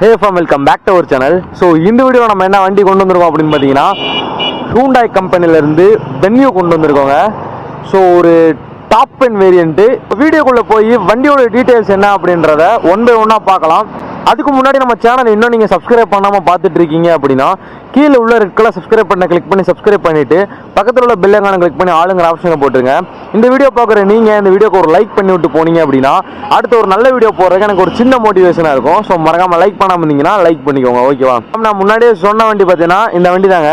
Hey fam welcome back to our channel so இந்த video நம்ம என்ன வண்டி கொண்டு வந்திருக்கோம் அப்படின்னு பார்த்தீங்கன்னா ஹூண்டாய் கம்பெனிலேருந்து வென்யூ கொண்டு வந்திருக்கோங்க. ஸோ ஒரு டாப் பென் வேரியண்ட்டு வீடியோக்குள்ளே போய் வண்டியோட டீட்டெயில்ஸ் என்ன அப்படின்றத ஒன் பை ஒன்னாக பார்க்கலாம். அதுக்கு முன்னாடி நம்ம சேனல் இன்னும் நீங்கள் சப்ஸ்கிரைப் பண்ணாமல் பார்த்துட்டு இருக்கீங்க அப்படின்னா கீழே உள்ள ரெட் கலர் சப்ஸ்கிரைப் பண்ண கிளிக் பண்ணி சப்ஸ்கிரைப் பண்ணிட்டு பக்கத்தில் உள்ள பெல்லைக்கான கிளிக் பண்ணி ஆளுங்கிற ஆப்ஷனை போட்டுருங்க. இந்த வீடியோ பார்க்குற நீங்கள் இந்த வீடியோக்கு ஒரு லைக் பண்ணி விட்டு போனீங்க அப்படின்னா அடுத்த ஒரு நல்ல வீடியோ போடுறதுக்கு எனக்கு ஒரு சின்ன மோட்டிவேஷனாக இருக்கும். ஸோ மறக்காமல் லைக் பண்ணாமல் இருந்தீங்கன்னா லைக் பண்ணிக்கோங்க. ஓகேவா நான் முன்னாடியே சொன்ன வண்டி பார்த்தீங்கன்னா இந்த வண்டி தாங்க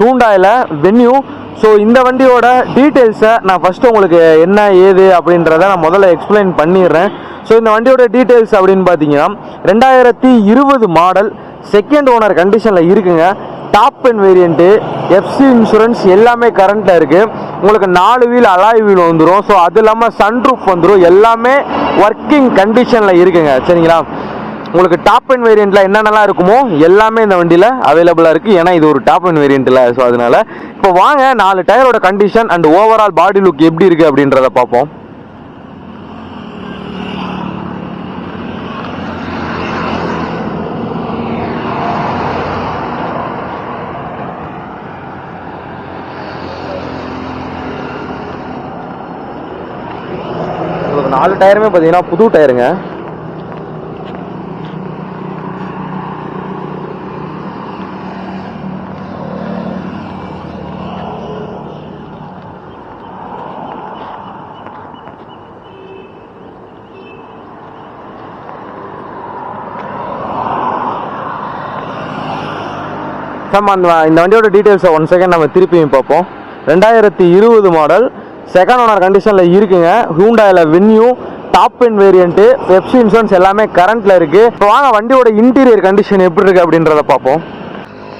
ஹூண்டாயில் வென்யூ ஸோ இந்த வண்டியோட டீட்டெயில்ஸை நான் ஃபஸ்ட்டு உங்களுக்கு என்ன ஏது அப்படின்றத நான் முதல்ல எக்ஸ்பிளைன் பண்ணிடுறேன். ஸோ இந்த வண்டியோட டீட்டெயில்ஸ் அப்படின்னு பார்த்தீங்கன்னா ரெண்டாயிரத்தி இருபது மாடல் செகண்ட் ஓனர் கண்டிஷனில் இருக்குங்க. டாப் பென் வேரியண்ட்டு எஃப்சி இன்சூரன்ஸ் எல்லாமே கரண்ட்டில் இருக்குது உங்களுக்கு நாலு வீல் அலாய் வீல் வந்துடும் ஸோ அது இல்லாமல் சன்ரூஃப் வந்துடும் எல்லாமே ஒர்க்கிங் கண்டிஷனில் இருக்குங்க. சரிங்களா? உங்களுக்கு டாப் அண்ட் வேரியண்ட்டில் என்னென்னலாம் இருக்குமோ எல்லாமே இந்த வண்டியில் அவைலபிளாக இருக்குது ஏன்னா இது ஒரு டாப் அண்ட் வேரியண்ட்டில் ஸோ அதனால இப்போ வாங்க நாலு டயரோட condition and overall body look எப்படி இருக்குது அப்படின்றத பார்ப்போம். நாலு டயருமே பார்த்தீங்கன்னா புது டயருங்க நம்ம அந்த இந்த வண்டியோட டீட்டெயில்ஸை ஒன் செகண்ட் நம்ம திருப்பியும் பார்ப்போம். ரெண்டாயிரத்தி இருபது மாடல் செகண்ட் ஓனர் கண்டிஷனில் இருக்குங்க. ஹூண்டாயில் Venue top end variant FC insurance எல்லாமே கரண்ட்டில் இருக்குது இப்போ வாங்க வண்டியோட இன்டீரியர் கண்டிஷன் எப்படி இருக்குது அப்படின்றத பார்ப்போம்.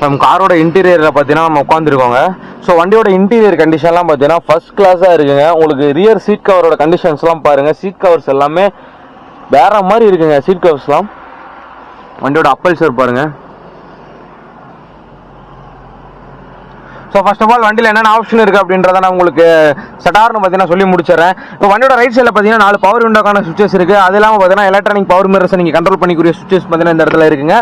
நம்ம காரோட இன்டீரியரில் பார்த்தீங்கன்னா நம்ம உட்காந்துருக்கோங்க ஸோ வண்டியோட இன்டீரியர் கண்டிஷன்லாம் பார்த்தீங்கன்னா ஃபர்ஸ்ட் கிளாஸாக இருக்குங்க. உங்களுக்கு ரியர் சீட் கவரோட கண்டிஷன்ஸ்லாம் பாருங்கள் சீட் கவர்ஸ் எல்லாமே வேறு மாதிரி இருக்குங்க சீட் கவர்ஸ்லாம் வண்டியோட அப்பல்சர் பாருங்கள் ஸோ ஃபர்ஸ்ட் ஆஃப் ஆல் வண்டியில் என்னென்ன ஆப்ஷன் இருக்குது அப்படின்றத நான் உங்களுக்கு சட்டார்னு பார்த்தீங்கன்னா சொல்லி முடிச்சிடறேன். இப்போ வண்டியோட ரைட் சைடில் பார்த்தீங்கன்னா நாலு பவர் விண்டோக்கான சுவிச்சஸ் இருக்குது அது இல்லாமல் பார்த்தீங்கன்னா எலக்ட்ரானிக் பவர் மிரர்ஸ் நீங்கள் கண்ட்ரோல் பண்ணிக்கூடிய சுவிச்சஸ் பார்த்தீங்கன்னா இந்த இடத்துல இருக்குங்க.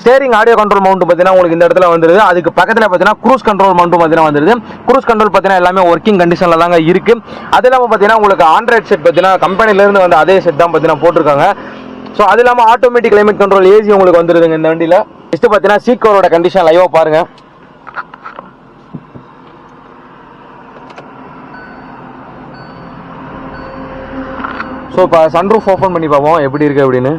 ஸ்டேரிங் ஆடியோ கண்ட்ரோல் மவுண்ட் பார்த்தீங்கன்னா உங்களுக்கு இந்த இடத்துல வந்துருது. அதுக்கு பக்கத்தில் பார்த்தீங்கன்னா க்ரூஸ் கண்ட்ரோல் மவுண்ட்டும் பார்த்தீங்கன்னா வந்துருது. க்ரூஸ் கண்ட்ரோல் பார்த்தீங்கன்னா எல்லாமே ஒர்க்கிங் கண்டிஷனில் தாங்க இருக்குது அது இல்லாமல் பார்த்தீங்கன்னா உங்களுக்கு ஆண்ட்ராய்ட் செட் பார்த்தீங்கன்னா கம்பெனிலேருந்து வந்து அதே செட் தான் பார்த்தீங்கன்னா போட்டிருக்காங்க. ஸோ அது இல்லாமல் ஆட்டோமேட்டிக் கிளைமேட் கண்ட்ரோல் ஏசி உங்களுக்கு வந்துருதுங்க இந்த வண்டியில். நெக்ஸ்ட் பார்த்தீங்கன்னா சீட் கவரோட கண்டிஷன் லைவாக பாருங்கள் ஸோ இப்போ சன்ரூஃப் ஓப்பன் பண்ணி பார்ப்போம். எப்படி இருக்கு அப்படின்னு.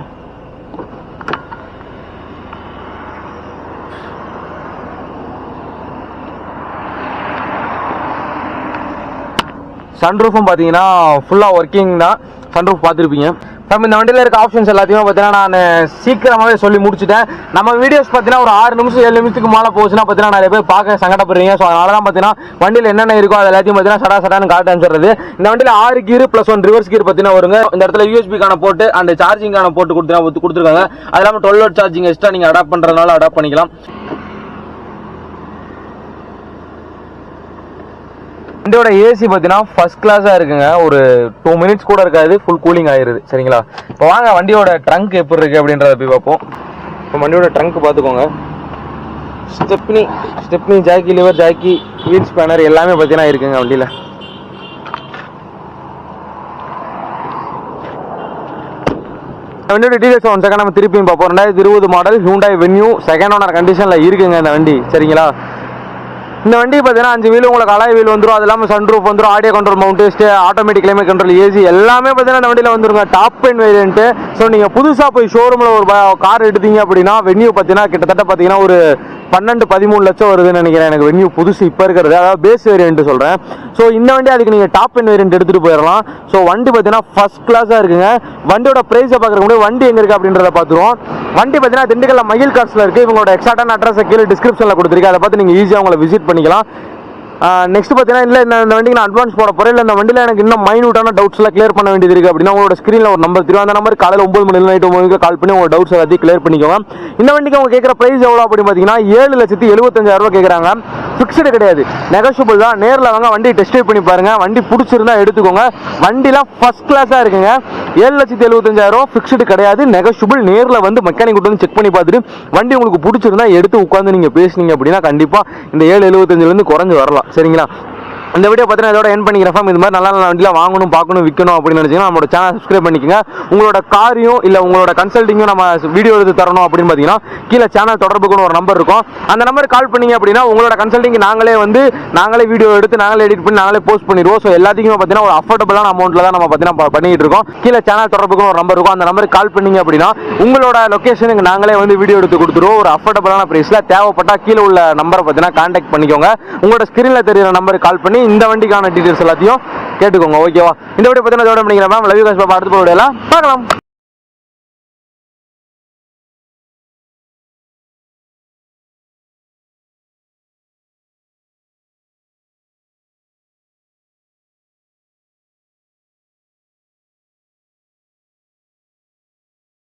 சன்ரூஃபும் பார்த்தீங்கன்னா ஃபுல்லாக ஒர்க்கிங் தான். சன்ரூஃப் பார்த்துருப்பீங்க. நம்ம இந்த வண்டியில் இருக்க ஆப்ஷன்ஸ் எல்லாத்தையுமே பார்த்தீங்கன்னா நான் சீக்கிரமாகவே சொல்லி முடிச்சுட்டேன். நம்ம வீடியோஸ் பார்த்தீங்கன்னா ஒரு ஆறு நிமிஷம் ஏழு நிமிஷத்துக்கு மேலே போச்சுன்னா பார்த்தீங்கன்னா நிறைய பேர் பார்க்க சங்கடப்படுறீங்க. ஸோ அதனால தான் பார்த்தீங்கன்னா வண்டியில் என்னென்ன இருக்கோ அது எல்லாத்தையும் பார்த்தீங்கன்னா சடா சடான்னு காட்ட அனுப்பிச்சிடுறது இந்த வண்டியில் ஆறு gear plus one reverse gear பார்த்தீங்கன்னா வருங்க. இந்த இடத்துல யூஎஸ்பிக்கான போட்டு அந்த சார்ஜிங்கான போட்டு கொடுத்து கொடுத்துருக்காங்க. அது இல்லாமல் டுவெல் வாட் சார்ஜிங் எக்ஸ்ட்ரா நீங்கள் அடாப்ட் பண்ணுறதுனால அடாப்ட் பண்ணிக்கலாம். வண்டியோட ஏசி பார்த்தீங்கன்னா ஃபர்ஸ்ட் கிளாஸாக இருக்குங்க. ஒரு டூ மினிட்ஸ் கூட இருக்காது. ஃபுல் கூலிங் ஆயிருது. சரிங்களா? இப்போ வாங்க வண்டியோட ட்ரங்க் எப்படி இருக்குது அப்படின்றத போய் பார்ப்போம். இப்போ வண்டியோட ட்ரங்க் பார்த்துக்கோங்க. Stepney stepney jack lever jack wheel spanner எல்லாமே பார்த்தீங்கன்னா இருக்குங்க வண்டியில். வண்டியோட டீடைல்ஸ் ஒன் செகண்ட் நம்ம திருப்பியும் பார்ப்போம். ரெண்டாயிரத்தி இருபது model Hyundai Venue second owner கண்டிஷனில் இருக்குங்க இந்த வண்டி. சரிங்களா? இந்த வண்டி பார்த்தீங்கன்னா அஞ்சு வீல் உங்களுக்கு அலாய் வீல் வந்துடும் அது இல்லாமல் சன்ரூஃப் வந்துடும் audio control mount automatic climate control AC எல்லாமே பார்த்தீங்கன்னா இந்த வண்டியில் வந்துருங்க. டாப் என் வேரியன்ட்டு ஸோ நீங்கள் புதுசாக போய் ஷோரூமில் ஒரு கார் எடுத்தீங்க அப்படின்னா வென்யூ பார்த்தீங்கன்னா கிட்டத்தட்ட பார்த்தீங்கன்னா ஒரு பன்னெண்டு பதிமூணு லட்சம் வருதுன்னு நினைக்கிறேன். எனக்கு வென்யூ புதுசு இப்போ இருக்கிறது. அதாவது பேஸ் வேரியன்ட் சொல்கிறேன் ஸோ இந்த வண்டி அதுக்கு நீங்கள் டாப் என் வேரியன்ட் எடுத்துகிட்டு போயிடலாம். ஸோ வண்டி பார்த்தீங்கன்னா ஃபர்ஸ்ட் கிளாஸாக இருக்குங்க. வண்டியோட ப்ரைஸை பார்க்குறதுக்கு முன்னாடி வண்டி எங்கே இருக்குது அப்படின்றத பார்த்துருவோம். வண்டி பார்த்தீங்கன்னா திண்டுக்கல்ல மயில் காசில் இருக்குது இவங்களோட எக்ஸாக்டான அட்ரஸை கீழே டிஸ்கிரிப்ஷனில் கொடுத்துருக்கு அதை பார்த்து நீங்கள் ஈஸியாக உங்களை விசிட் பண்ணிக்கலாம். நெக்ஸ்ட் பார்த்தீங்கன்னா இல்லை இந்த வண்டிக்கு நான் அட்வான்ஸ் போட போகிறேன் இல்லை இந்த வண்டியில் எனக்கு இன்னும் மைனூட்டான டவுட்ஸ்லாம் கிளியர் பண்ண வேண்டியது இருக்குது அப்படின்னா உங்களோட ஸ்க்ரீனில் ஒரு நம்பர் தெரியும். அந்த நம்பர் காலையில் ஒம்பது மணி நைட் ஒம்பது மணிக்கு கால் பண்ணி உங்கள் டவுட்ஸ் எல்லாத்தையும் கிளியர் பண்ணிக்கோங்க. இந்த வண்டிக்கு அவங்க கேட்குற ப்ரைஸ் எவ்வளோ அப்படின்னு பார்த்தீங்கன்னா ஏழு லட்சத்தி எழுபத்தஞ்சாயிரம் ரூபா கேட்குறாங்க. ஃபிக்ஸ்டு கிடையாது. நெகோஷியபிள் தான். நேரில் வாங்க வண்டி டெஸ்ட் ட்ரைவ் பண்ணி பாருங்க. வண்டி பிடிச்சிருந்தா எடுத்துக்கோங்க. வண்டிலாம் ஃபர்ஸ்ட் கிளாஸாக இருக்குங்க. ஏழு லட்சத்தி எழுபத்தஞ்சாயிரம் ஃபிக்ஸ்டு கிடையாது. நெகோஷியபிள் நேரில் வந்து மெக்கானிக் கொண்டு வந்து செக் பண்ணி பார்த்துட்டு வண்டி உங்களுக்கு பிடிச்சிருந்தா எடுத்து உட்காந்து நீங்கள் பேசுனீங்க அப்படின்னா கண்டிப்பாக இந்த ஏழு எழுபத்தஞ்சிலேருந்து குறைஞ்சி வரலாம். சரிங்களா? இந்த வீடியோ பார்த்தீங்கன்னா இதோட என் பண்ணிக்கிறேன் ஃபார்ம் இது மாதிரி நல்ல நல்ல வண்டியில் வாங்கணும் பார்க்கணும் விற்கணும் அப்படின்னு நினச்சிங்கன்னா நம்மளோட சேனல் சப்ஸ்கிரைப் பண்ணிக்கோங்க. உங்களோட காரியம் இல்லை உங்களோட கன்சல்ட்டிங்கும் நம்ம வீடியோ எடுத்து தரணும் அப்படின்னு பார்த்தீங்கன்னா கீழே சேனல் தொடர்புக்குன்னு ஒரு நம்பர் இருக்கும். அந்த நம்பருக்கு கால் பண்ணிங்க அப்படின்னா உங்களோட கன்சல்ட்டிங் நாங்களே வந்து நாங்களே வீடியோ எடுத்து நாங்களே எடிட் பண்ணி நாங்களே போஸ்ட் பண்ணிடுவோம். ஸோ எல்லாத்துக்குமே பார்த்தீங்கன்னா ஒரு அஃபோர்டபுளான அமௌண்ட்டில் தான் நம்ம பார்த்தீங்கன்னா பண்ணிகிட்டு பண்ணிட்டு இருக்கோம். கீழே சேனல் தொடர்புக்குன்னு ஒரு நம்பர் இருக்கும். அந்த நம்பருக்கு கால் பண்ணீங்க அப்படின்னா உங்களோட லொக்கேஷனுக்கு நாங்களே வந்து வீடியோ எடுத்து கொடுத்துருவோம் ஒரு அஃபோர்டபுளான ப்ரைஸில் தேவைப்பட்டால் கீழே உள்ள நம்பரை பார்த்தீங்கன்னா கான்டாக்ட் பண்ணிக்கோங்க. உங்களோட ஸ்க்ரீனில் தெரியுற நம்பருக்கு கால் பண்ணி இந்த வண்டிக்கான டீட்டெயில்ஸ் எல்லாத்தையும் கேட்டுக்கோங்க ஓகேவா இந்த வீடியோ பார்த்தீங்கன்னா இதோட பண்ணிக்கிறேன் மேம் லவ் யூ பாப்பா அடுத்த போடலாம் பார்க்கலாம்.